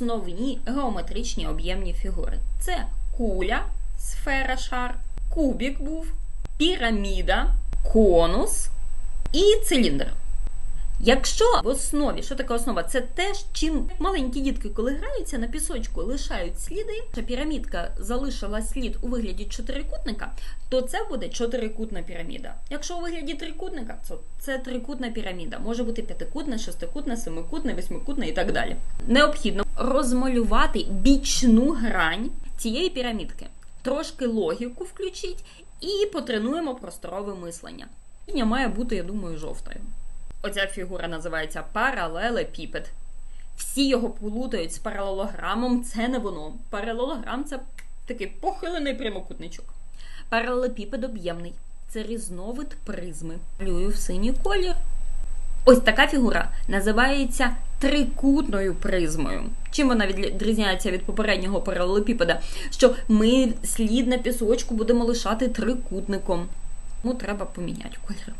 основні геометричні об'ємні фігури. Це куля, сфера, шар, кубік був, піраміда, конус і циліндр. Якщо в основі, що таке основа? Це те, чим маленькі дітки, коли граються на пісочку, лишають сліди. Що пірамідка залишила слід у вигляді чотирикутника, то це буде чотирикутна піраміда. Якщо у вигляді трикутника, то це трикутна піраміда. Може бути п'ятикутна, шестикутна, семикутна, восьмикутна і так далі. Необхідно розмалювати бічну грань цієї пірамідки. Трошки логіку включіть і потренуємо просторове мислення. Лінія має бути, я думаю, жовтою. Оця фігура називається паралелепіпед. Всі його плутають з паралелограмом, це не воно. Паралелограм це такий похилений прямокутничок. Паралелепіпед об'ємний. Це різновид призми. Малюю в синій колір. Ось така фігура називається трикутною призмою. Чим вона відрізняється від попереднього паралелепіпеда? Що ми слід на пісочку будемо лишати трикутником. Ну, треба поміняти колір.